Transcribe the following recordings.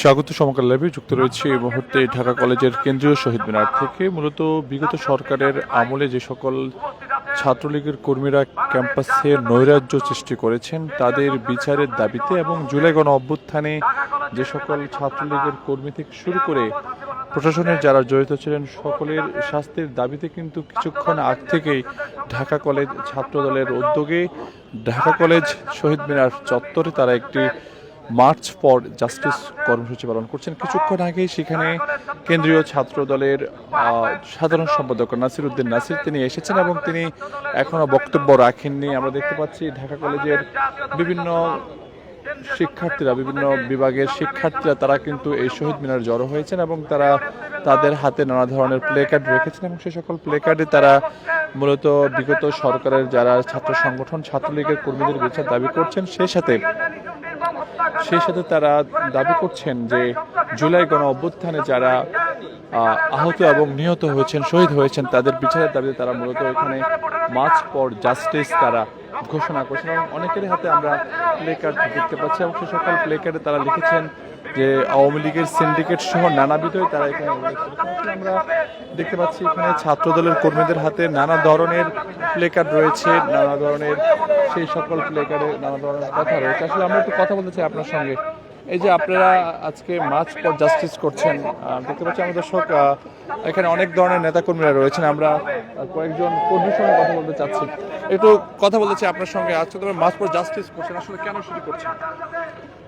স্বাগত, সমকাল লাইভে যুক্ত রয়েছে এই মুহূর্তে ঢাকা কলেজের কেন্দ্রীয় শহীদ মিনার থেকে। মূলত বিগত সরকারের আমলে যে সকল ছাত্রলীগের কর্মীরা ক্যাম্পাসে নৈরাজ্য সৃষ্টি করেছেন, তাদের বিচারের দাবিতে এবং জুলাই গণ অভ্যুত্থানে যে সকল ছাত্রলীগের কর্মী থেকে শুরু করে প্রশাসনের যারা জড়িত ছিলেন, সকলের শাস্তির দাবিতে কিন্তু কিছুক্ষণ আগ থেকেই ঢাকা কলেজ ছাত্রদলের উদ্যোগে ঢাকা কলেজ শহীদ মিনার চত্বরে তারা একটি মার্চ ফর জাস্টিস কর্মসূচি পালন করছেন। কিছুক্ষণ আগেই সেখানে কেন্দ্রীয় ছাত্র দলের সাধারণ সম্পাদক নাসির উদ্দিন নাসির তিনি এসেছেন এবং তিনি এখনও বক্তব্য রাখেননি। আমরা দেখতে পাচ্ছি ঢাকা কলেজের বিভিন্ন শিক্ষার্থীরা, বিভিন্ন বিভাগের শিক্ষার্থীরা, তারা কিন্তু এই শহীদ মিনার জড়ো হয়েছেন এবং তারা তাদের হাতে নানা ধরনের প্লে কার্ড রেখেছেন এবং সেই সকল প্লে কার্ডে তারা মূলত বিগত সরকারের যারা ছাত্র সংগঠন, ছাত্রলীগের কর্মীদের বিচার দাবি করছেন, সেই সাথে সেই সাথে তারা দাবি করছেন যে জুলাই গণ অভ্যুত্থানে যারা আহত এবং নিহত হয়েছেন, শহীদ হয়েছেন, তাদের বিচারের দাবিতে তারা মূলত এখানে মাছ পর জাস্টিস তারা ঘোষণা করছেন এবং অনেকের হাতে আমরা প্লে কার্ড দেখতে পাচ্ছি এবং সে সকল প্লে কার্ডে তারা লিখেছেন যে আওয়ামী লীগের সিন্ডিকেট সহ নানাবিধ তারা এখানে আমরা দেখতে পাচ্ছি এখানে ছাত্র দলের কর্মীদের হাতে নানা ধরনের প্লে কার্ড রয়েছে, নানা ধরনের সেই সকল প্লে কার্ডে নানা ধরনের কথা রয়েছে। আসলে আমরা একটু কথা বলতে চাই আপনার সঙ্গে। এই যে আপনারা আজকে মার্চ ফর জাস্টিস করছেন দেখতে পাচ্ছি আমাদের দর্শক এখানে অনেক ধরনের নেতাকর্মীরা রয়েছেন। আমরা কয়েকজন কর্মীর সঙ্গে কথা বলতে চাচ্ছি। একটু কথা বলতে চাই আপনার সঙ্গে। আজকে তোমরা মার্চ ফর জাস্টিস করছেন, আসলে কেন শুরু করছেন?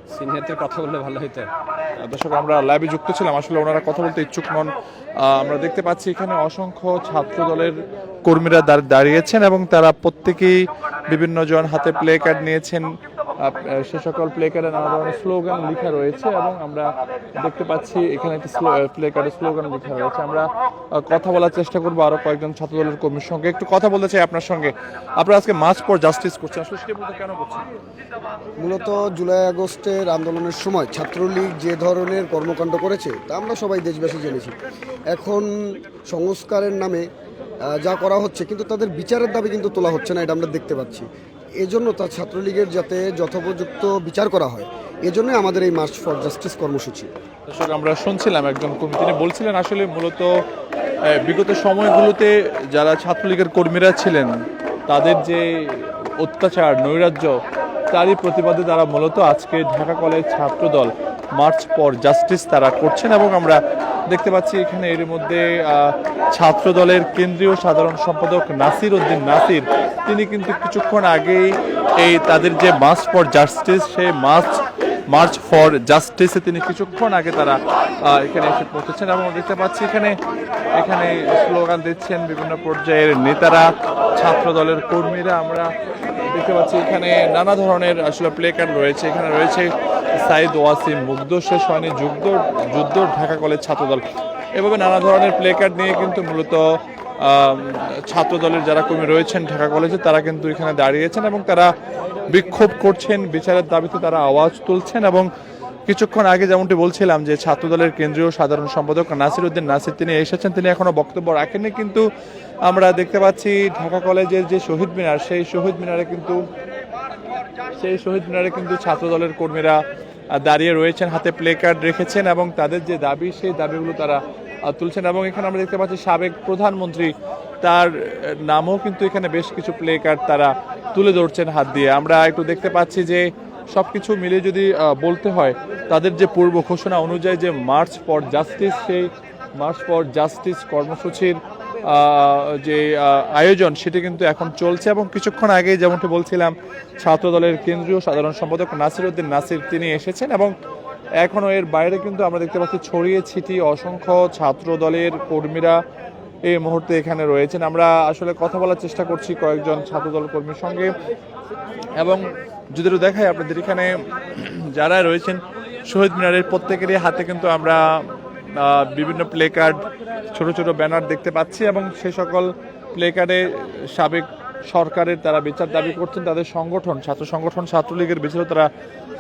সিনিয়রদের কথা বললে ভালো হইতো। দর্শক, আমরা ল্যাবে যুক্ত ছিলাম। আসলে ওনারা কথা বলতে ইচ্ছুক নন। আমরা দেখতে পাচ্ছি এখানে অসংখ্য ছাত্র দলের কর্মীরা দাঁড়- দাঁড়িয়েছেন এবং তারা প্রত্যেকেই বিভিন্ন জন হাতে প্লে কার্ড নিয়েছেন। সে সকল প্লে কার্ডে নানা ধরনের স্লোগান লেখা রয়েছে এবং আমরা দেখতে পাচ্ছি এখানে একটি প্লে কার্ডে স্লোগান লেখা রয়েছে। আমরা কথা বলার চেষ্টা করব আরও কয়েকজন ছাত্র দলের কর্মীর সঙ্গে। একটু কথা বলতে চাই আপনার সঙ্গে। আপনারা আজকে মার্চ পর জাস্টিস করছেন। আসলে সেটা বলতে কেন করছেন? মূলত জুলাই আগস্টের আন্দোলনের সময় ছাত্রলীগ যে ধরনের কর্মকাণ্ড করেছে, তা আমরা সবাই দেশবাসী জেনেছি। এখন সংস্কারের নামে যা করা হচ্ছে, কিন্তু তাদের বিচারের দাবি কিন্তু তোলা হচ্ছে না, এটা আমরা দেখতে পাচ্ছি। এজন্য তার ছাত্রলীগের যাতে যথোপযুক্ত বিচার করা হয় এজন্যই আমাদের এই মার্চ ফর জাস্টিস কর্মসূচি। আমরা শুনছিলাম একজন কর্মী, তিনি বলছিলেন আসলে মূলত বিগত সময়গুলোতে যারা ছাত্রলীগের কর্মীরা ছিলেন, তাদের যে অত্যাচার, নৈরাজ্য, তারই প্রতিবাদে তারা মূলত আজকে Dhaka college Chhatradal march for justice তারা করছেন এবং আমরা দেখতে পাচ্ছি এখানে এর মধ্যে ছাত্র দলের কেন্দ্রীয় সাধারণ সম্পাদক নাসির উদ্দিন নাসির। তিনি কিন্তু কিছুক্ষণ আগেই এই তাদের যে মাস্ক ফর জাস্টিস, সেই মার্চ মার্চ ফর জাস্টিসে তিনি কিছুক্ষণ আগে তারা এখানে এসে পৌঁছেছেন এবং দেখতে পাচ্ছি এখানে এখানে স্লোগান দিচ্ছেন বিভিন্ন পর্যায়ের নেতারা, ছাত্র দলের কর্মীরা। আমরা দেখতে পাচ্ছি এখানে নানা ধরনের আসলে প্লে রয়েছে। এখানে রয়েছে সাইদ ওয়াসিম মুগ্ধ, শেষ হয়নি যুদ্ধ যুদ্ধ ঢাকা কলেজ ছাত্রদল। এভাবে নানা ধরনের প্লে কার্ড নিয়ে কিন্তু মূলত ছাত্র দলের যারা কর্মী রয়েছেন ঢাকা কলেজে, তারা কিন্তু এখানে দাঁড়িয়েছেন এবং তারা বিক্ষোভ করছেন। বিচারের দাবিতে তারা আওয়াজ তুলছেন এবং কিছুক্ষণ আগে যেমনটি বলছিলাম যে ছাত্র দলের কেন্দ্রীয় সাধারণ সম্পাদক নাসির উদ্দিন নাসির, তিনি এসেছেন। তিনি এখনও বক্তব্য রাখেননি, কিন্তু আমরা দেখতে পাচ্ছি ঢাকা কলেজের যে শহীদ মিনার, সেই শহীদ মিনারে কিন্তু, সেই শহীদ মিনারে কিন্তু ছাত্র দলের কর্মীরা দাঁড়িয়ে রয়েছেন, হাতে প্লে কার্ড রেখেছেন এবং তাদের যে দাবি, সেই দাবিগুলো তারা তুলছেন এবং এখানে আমরা দেখতে পাচ্ছি সাবেক প্রধানমন্ত্রী, তার নামও কিন্তু এখানে বেশ কিছু প্লে কার্ড তারা তুলে ধরছেন হাত দিয়ে। আমরা একটু দেখতে পাচ্ছি যে সব কিছু মিলে যদি বলতে হয়, তাদের যে পূর্ব ঘোষণা অনুযায়ী যে মার্চ ফর জাস্টিস সেই মার্চ ফর জাস্টিস কর্মসূচির যে আয়োজন, সেটি কিন্তু এখন চলছে এবং কিছুক্ষণ আগে যেমনটি বলছিলাম ছাত্র দলের কেন্দ্রীয় সাধারণ সম্পাদক নাসির উদ্দিন নাসির তিনি এসেছেন এবং এখনও এর বাইরে কিন্তু আমরা দেখতে পাচ্ছি ছড়িয়ে ছিটিয়ে অসংখ্য ছাত্র দলের কর্মীরা এই মুহূর্তে এখানে রয়েছেন। আমরা আসলে কথা বলার চেষ্টা করছি কয়েকজন ছাত্র দল কর্মীর সঙ্গে। এবং যদি দেখাই আপনাদের এখানে যারা রয়েছেন, শহীদ মিনারের প্রত্যেকেরই হাতে কিন্তু আমরা বিভিন্ন প্লে কার্ড, ছোট ছোট ব্যানার দেখতে পাচ্ছি এবং সে সকল প্লে কার্ডে সাবেক সরকারের তারা বিচার দাবি করছেন, তাদের সংগঠন, ছাত্র সংগঠন, ছাত্রলীগের বিচারও তারা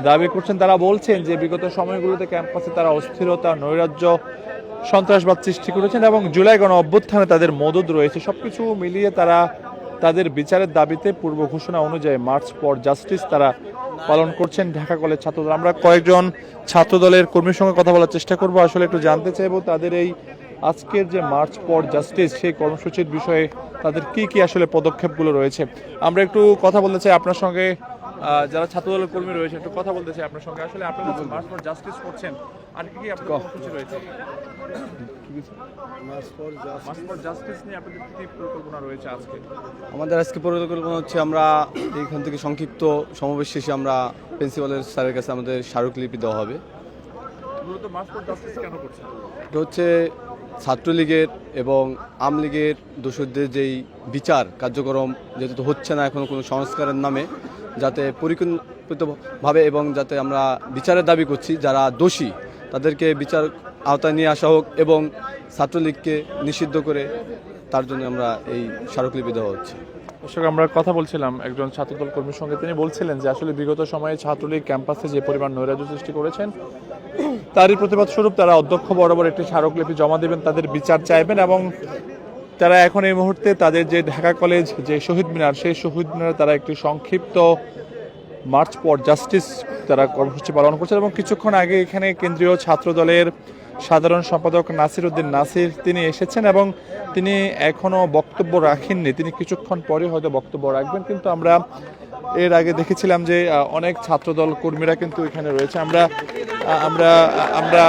দাবি করছেন। তারা বলছেন যে বিগত সময়গুলোতে ক্যাম্পাসে তারা অস্থিরতা, নৈরাজ্য, সন্ত্রাসবাদ সৃষ্টি করেছেন এবং জুলাই গণ অভ্যুত্থানে তাদের মদত রয়েছে। সবকিছু মিলিয়ে তারা তাদের বিচারের দাবিতে পূর্ব ঘোষণা অনুযায়ী মার্চ ফর জাস্টিস তারা পালন করছেন ঢাকা কলেজ ছাত্রদল। আমরা কয়েকজন ছাত্রদলের কর্মীর সঙ্গে কথা বলার চেষ্টা করব। আসলে একটু জানতে চাইব, তাদের এই আজকের যে মার্চ ফর জাস্টিস সেই কর্মসূচির বিষয়ে তাদের কি কি আসলে পদক্ষেপগুলো রয়েছে? আমরা একটু কথা বলতে চাই আপনার সঙ্গে যারা ছাত্রদলের কর্মী রয়েছে একটু কথা বলতে চাই আপনার সঙ্গে। আসলে আপনারা মার্চ ফর জাস্টিস করছেন আর কি কি আপনার কর্মসূচি রয়েছে? আমাদের আজকে পরিকল্পনা হচ্ছে আমরা এইখান থেকে সংক্ষিপ্ত সমাবেশ শেষে আমরা প্রিন্সিপালের স্যারের কাছে আমাদের স্মারকলিপি দেওয়া হবে। মূলত মার্চ ফর জাস্টিস কেন করছেন? এটা হচ্ছে ছাত্রলীগের এবং আমলীগের লীগের দোষরদের যেই বিচার কার্যক্রম, যেহেতু হচ্ছে না এখনও কোনো সংস্কারের নামে, যাতে পরিকল্পিতভাবে এবং যাতে আমরা বিচারের দাবি করছি, যারা দোষী, তাদেরকে বিচার আওতায় নিয়ে আসা হোক এবং ছাত্রলীগকে নিষিদ্ধ করে তার জন্য আমরা এই স্মারকলিপি দেওয়া হচ্ছে। দর্শক, আমরা কথা বলছিলাম একজন ছাত্রদল কর্মীর সঙ্গে। তিনি বলছিলেন যে আসলে বিগত সময়ে ছাত্রলীগ ক্যাম্পাসে যে পরিমাণ নৈরাজ্য সৃষ্টি করেছেন তারই প্রতিবাদ স্বরূপ তারা অধ্যক্ষ বরাবর একটি স্মারকলিপি জমা দেবেন, তাদের বিচার চাইবেন এবং তারা এখন এই মুহূর্তে তাদের যে ঢাকা কলেজ, যে শহীদ মিনার, সেই শহীদ মিনারে তারা একটি সংক্ষিপ্ত মার্চ পর জাস্টিস তারা কর্মসূচি পালন করছেন এবং কিছুক্ষণ আগে এখানে কেন্দ্রীয় ছাত্র দলের সাধারণ সম্পাদক নাসির উদ্দিন নাসির তিনি এসেছেন এবং তিনি এখনও বক্তব্য রাখেননি। তিনি কিছুক্ষণ পরে হয়তো বক্তব্য রাখবেন, কিন্তু আমরা এর আগে দেখেছিলাম যে অনেক ছাত্রদল কর্মীরা কিন্তু এখানে রয়েছে। আমরা আমরা আমরা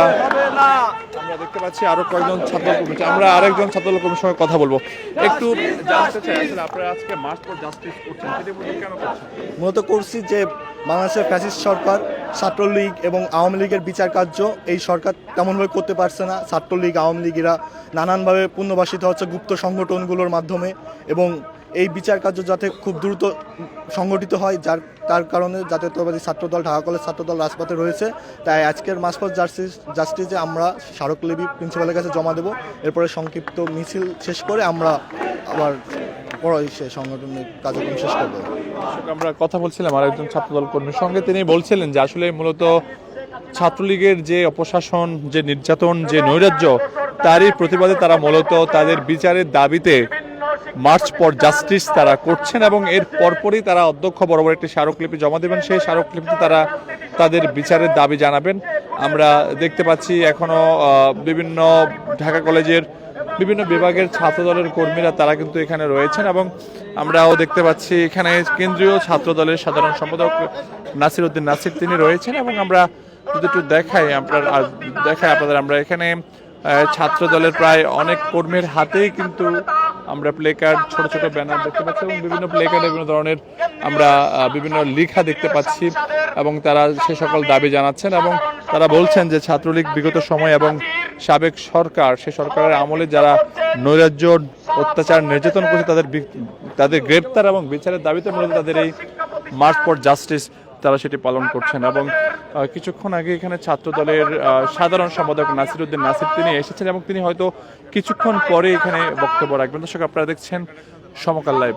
আমরা দেখতে পাচ্ছি আরও কয়েকজন ছাত্র কর্মী আমরা আরেকজন ছাত্রদল কর্মীর সঙ্গে কথা বলব। একটু আপনারা আজকে মার্চ ফর জাস্টিস করছেন কেন করছেন? মূলত করছি যে বাংলাদেশের ফ্যাসিস্ট সরকার, ছাত্রলীগ এবং আওয়ামী লীগের বিচার কার্য, এই সরকার তেমনভাবে করতে পারছে না। ছাত্রলীগ, আওয়ামী লীগেরা নানানভাবে পুনর্বাসিত হচ্ছে গুপ্ত সংগঠনগুলোর মাধ্যমে এবং এই বিচার কার্য যাতে খুব দ্রুত সংগঠিত হয়, যার তার কারণে জাতীয়তাবাদী ছাত্রদল, ঢাকা কলেজ ছাত্রদল রাজপথে রয়েছে। তাই আজকের মাসপথ জাস্টিস জাস্টিসে আমরা স্মারকলিপি প্রিন্সিপালের কাছে জমা দেব। এরপরে সংক্ষিপ্ত মিছিল শেষ করে আমরা আবার সে সংগঠনের শেষ আমরা কথা বলছিলাম আর একজন ছাত্রদল কর্মীর সঙ্গে। তিনি বলছিলেন যে আসলে মূলত ছাত্রলীগের যে অপশাসন, যে নির্যাতন, যে নৈরাজ্য, তারই প্রতিবাদে তারা মূলত তাদের বিচারের দাবিতে মার্চ পর জাস্টিস তারা করছেন এবং এর পরপরই তারা অধ্যক্ষ বরাবর একটি স্মারকলিপি জমা দেবেন। সেই স্মারকলিপিতে তারা তাদের বিচারের দাবি জানাবেন। আমরা দেখতে পাচ্ছি এখনও বিভিন্ন ঢাকা কলেজের বিভিন্ন বিভাগের ছাত্রদলের কর্মীরা তারা কিন্তু এখানে রয়েছেন এবং আমরাও দেখতে পাচ্ছি এখানে কেন্দ্রীয় ছাত্রদলের সাধারণ সম্পাদক নাসির উদ্দিন নাসির তিনি রয়েছেন এবং আমরা যদি একটু দেখাই আপনার দেখাই আপনাদের আমরা এখানে আহ, ছাত্রদলের প্রায় অনেক কর্মীর হাতেই কিন্তু আমরা প্লে কার্ড ছোট ছোট ব্যানার দেখতে পাচ্ছি এবং বিভিন্ন প্লে কার্ডে বিভিন্ন ধরনের আমরা বিভিন্ন লেখা দেখতে পাচ্ছি এবং তারা সে সকল দাবি জানাচ্ছেন এবং তারা বলছেন যে ছাত্রলীগ বিগত সময় এবং সাবেক সরকার সে সরকারের আমলে যারা নৈরাজ্য অত্যাচার নির্যাতন করছে তাদের তাদের গ্রেপ্তার এবং বিচারের দাবিতে মূলত তাদের এই মার্চ ফর জাস্টিস তারা সেটি পালন করছেন এবং কিছুক্ষণ আগে এখানে ছাত্র দলের সাধারণ সম্পাদক নাসিরুদ্দিন নাসির তিনি এসেছেন এবং তিনি হয়তো কিছুক্ষণ পরে এখানে বক্তব্য রাখবেন। দর্শক, আপনারা দেখছেন সমকাল লাইভ।